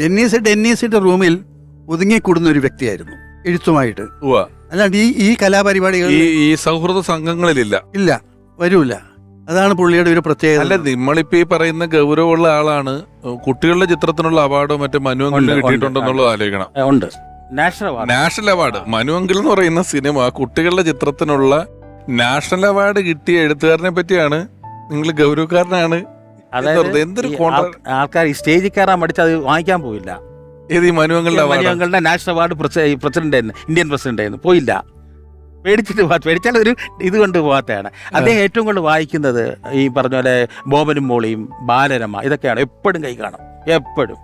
Dennis ഡെന്നീസിന്റെ റൂമിൽ ഒതുങ്ങിക്കൂടുന്ന ഒരു വ്യക്തിയായിരുന്നു. എഴുത്തുമായിട്ട്. അല്ലാണ്ട് ഈ ഈ കലാപരിപാടികൾ ഈ സൗഹൃദ സംഘങ്ങളിലില്ല. ഇല്ല വരൂല. അതാണ് പുള്ളിയുടെ ഒരു പ്രത്യേകത. അല്ല നിമ്മളിപ്പോ ഈ പറയുന്ന ഗൗരവമുള്ള ആളാണ്. കുട്ടികളുടെ ചിത്രത്തിനുള്ള അവാർഡോ മറ്റേ മനു കിട്ടിയിട്ടുണ്ടെന്നുള്ളത് ആലോചിക്കണം. ഉണ്ട്. National award. National award. Manu uncle എന്ന് പറയുന്ന സിനിമ കുട്ടികളുടെ ചിത്രത്തിനുള്ള നാഷണൽ അവാർഡ് കിട്ടിയ എഴുത്തുകാരനെ പറ്റിയാണ്. നിങ്ങൾ ഗൗരവക്കാരനാണ്. അതായത് ആൾക്കാർ ഈ സ്റ്റേജിൽ കയറാൻ മടിച്ച് അത് വാങ്ങിക്കാൻ പോയില്ല മനുവങ്ങളുടെ ഈ മനുവങ്ങളുടെ മനുവങ്ങളുടെ അവാർഡ്? നാഷണൽ അവാർഡ് പ്രസിഡന്റ് ആയിരുന്നു ഇന്ത്യൻ പ്രസിഡന്റ് ആയിരുന്നു. പോയില്ല. പേടിച്ചിട്ട് പേടിച്ചാൽ ഒരു ഇത് കൊണ്ട് പോകാത്തതാണ് അദ്ദേഹം ഏറ്റവും കൂടുതൽ വായിക്കുന്നത് ഈ പറഞ്ഞ പോലെ ബോബനും മോളിയും ബാലരമ ഇതൊക്കെയാണ്. എപ്പോഴും കൈ കാണും. എപ്പോഴും.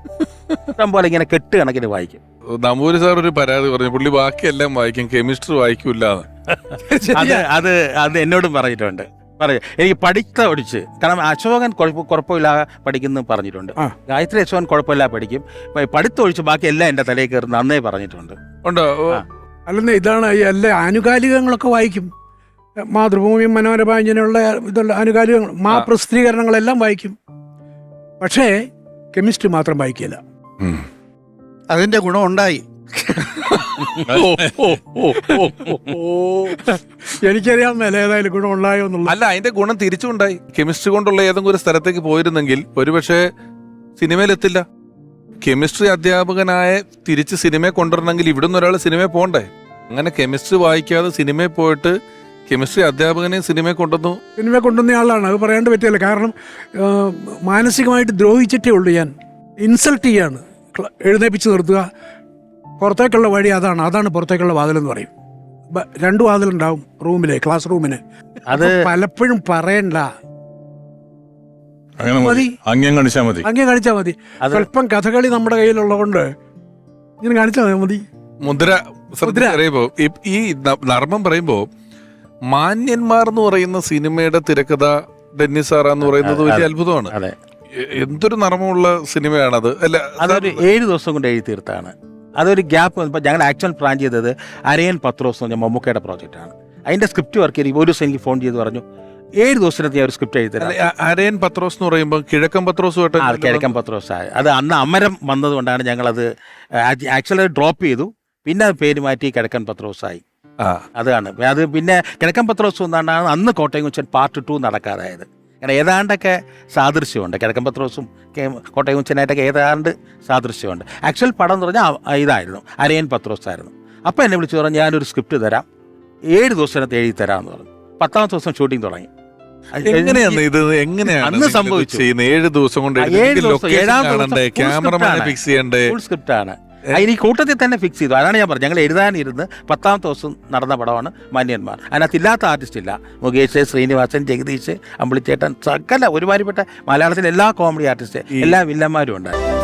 ഇഷ്ടം പോലെ ഇങ്ങനെ കെട്ട് കണക്കിന് വായിക്കും. നമ്പൂരി സാർ ഒരു പരാതി പറഞ്ഞു പുള്ളി ബാക്കിയെല്ലാം വായിക്കും കെമിസ്ട്രി വായിക്കൂല അത് അത് അത് എന്നോടും പറഞ്ഞിട്ടുണ്ട്. പറയും. എനിക്ക് പഠിച്ച പഠിച്ച് കാരണം അശോകൻ കുഴപ്പമില്ല കുഴപ്പമില്ലാതെ പഠിക്കുന്നു പറഞ്ഞിട്ടുണ്ട്. ആ. ഗായത്രി അശോകൻ കുഴപ്പമില്ലാതെ പഠിക്കും. പഠിത്തൊഴിച്ച് പഠിത്തം ഒഴിച്ച് ബാക്കി എല്ലാം എന്റെ തലയിൽ കയറുന്ന അന്നേ പറഞ്ഞിട്ടുണ്ട്. ഉണ്ടോ? അല്ലെന്ന് ഇതാണ് ഈ എല്ലാ ആനുകാലികങ്ങളൊക്കെ വായിക്കും. മാതൃഭൂമി മനോരമ ഇങ്ങനെയുള്ള ഇതുള്ള ആനുകാലികങ്ങൾ മാ. പ്രസിദ്ധീകരണങ്ങളെല്ലാം വായിക്കും. പക്ഷേ കെമിസ്ട്രി മാത്രം വായിക്കില്ല. അതിന്റെ ഗുണം ഉണ്ടായി. എനിക്കറിയാൻ മേലെ ഏതായാലും ഗുണം ഉണ്ടായോ എന്നുള്ളത്. അല്ല അതിന്റെ ഗുണം തിരിച്ചുണ്ടായി കെമിസ്ട്രി കൊണ്ടുള്ള ഏതെങ്കിലും ഒരു സ്ഥലത്തേക്ക് പോയിരുന്നെങ്കിൽ ഒരുപക്ഷെ സിനിമയിലെത്തില്ല. കെമിസ്ട്രി അധ്യാപകനായ തിരിച്ച് സിനിമയെ കൊണ്ടുവരണമെങ്കിൽ ഇവിടുന്ന് ഒരാൾ സിനിമയിൽ പോകണ്ടേ അങ്ങനെ കെമിസ്ട്രി വായിക്കാതെ സിനിമയിൽ പോയിട്ട് കെമിസ്ട്രി അധ്യാപകനെ സിനിമയെ കൊണ്ടുവന്നു. സിനിമ കൊണ്ടുവന്ന ആളാണ്. അത് പറയാണ്ട് പറ്റില്ല. കാരണം മാനസികമായിട്ട് ദ്രോഹിച്ചിട്ടേ ഉള്ളൂ ഞാൻ. ഇൻസൾട്ട് ചെയ്യാണ്. എഴുന്നേപ്പിച്ച് നിർത്തുക. പുറത്തേക്കുള്ള വഴി അതാണ്. അതാണ് പുറത്തേക്കുള്ള വാതിലെന്ന് പറയും. രണ്ട് വാതിലുണ്ടാവും റൂമിലെ ക്ലാസ് റൂമിന് അത് പലപ്പോഴും പറയണ്ട. അങ്ങനെ മതി. കാണിച്ചാൽ മതി. കാണിച്ചാൽ മതി. സ്വല്പം കഥകളി നമ്മുടെ കയ്യിലുള്ളതുകൊണ്ട് ഇങ്ങനെ കാണിച്ചാൽ മതി മുദ്ര പറയുമ്പോ ഈ- നർമ്മം പറയുമ്പോ മാന്യന്മാർ എന്ന് പറയുന്ന സിനിമയുടെ തിരക്കഥ ഡെന്നിസ് സാറ എന്ന് പറയുന്നത് വലിയ അത്ഭുതമാണ്. അതെ. എന്തൊരു നർമ്മമുള്ള സിനിമയാണത്. അല്ല അതൊരു ഏഴ് ദിവസം കൊണ്ട് എഴുതി തീർത്താണ്. അതൊരു ഗ്യാപ്പ് വന്നപ്പോൾ ഞങ്ങൾ ആക്ച്വൽ പ്ലാൻ ചെയ്തത് അരയൻ പത്രോസ് എന്ന് പറഞ്ഞ മമ്മൂക്കയുടെ പ്രോജക്റ്റാണ് അതിന്റെ സ്ക്രിപ്റ്റ് വർക്ക് ചെയ്ത് ഒരു ദിവസം എനിക്ക് ഫോൺ ചെയ്ത് പറഞ്ഞു ഏഴ് ദിവസത്തിനകത്ത് ഞാൻ ഒരു സ്ക്രിപ്റ്റ് എഴുതി അരയൻ പത്രോസ് എന്ന് പറയുമ്പോൾ കിഴക്കൻ ആ പത്രോസുമായിട്ട് കിഴക്കൻ പത്രോസ് ആയ അത് അന്ന് അമരം വന്നതുകൊണ്ടാണ് ഞങ്ങളത് ആക്ച്വലി ഡ്രോപ്പ് ചെയ്തു. പിന്നെ അത് പേര് മാറ്റി കിഴക്കൻ പത്രോസായി ആ. അതാണ് അത് പിന്നെ കിഴക്കൻ പത്രോസ് എന്നാണ് അന്ന് കോട്ടയം കുച്ചൻ പാർട്ട് ടു നടക്കാതായത്. കാരണം ഏതാണ്ടൊക്കെ സാദൃശ്യമുണ്ട്. കിഴക്കൻ പത്രോസും കോട്ടയം ഉച്ചനായിട്ടൊക്കെ ഏതാണ്ട് സാദൃശ്യമുണ്ട്. ആക്ച്വൽ പടം എന്ന് പറഞ്ഞാൽ ഇതായിരുന്നു. അരയൻ പത്രോസ് ആയിരുന്നു. അപ്പോൾ എന്നെ വിളിച്ചു പറഞ്ഞു ഞാനൊരു സ്ക്രിപ്റ്റ് തരാം. ഏഴ് ദിവസത്തിനകത്ത് എഴുതി തരാമെന്ന് പറഞ്ഞു. പത്താമത്തെ ദിവസം ഷൂട്ടിംഗ് തുടങ്ങി. എങ്ങനെയാണ് ഇത്? എങ്ങനെയാണ് അന്ന് സംഭവിച്ചു. ഏഴ് ദിവസം കൊണ്ട് ഏഴ് ദിവസം, ഏഴാം ദിവസം ഫുൾ സ്ക്രിപ്റ്റ് ആണ്. അതിന് ഈ കൂട്ടത്തിൽ തന്നെ ഫിക്സ് ചെയ്തു. അതാണ് ഞാൻ പറഞ്ഞത്. ഞങ്ങൾ എഴുതാനിരുന്ന് പത്താമത്തെ ദിവസം നടന്ന പടമാണ് മാന്യന്മാർ. അതിനകത്ത് ഇല്ലാത്ത ആർട്ടിസ്റ്റ് ഇല്ല. മുകേഷ് ശ്രീനിവാസൻ ജഗദീഷ് അമ്പിളിച്ചേട്ടൻ സകല ഒരുമാതിരിപ്പെട്ട മലയാളത്തിലെ എല്ലാ കോമഡി ആർട്ടിസ്റ്റ് എല്ലാ വില്ലന്മാരും ഉണ്ടായിരുന്നു.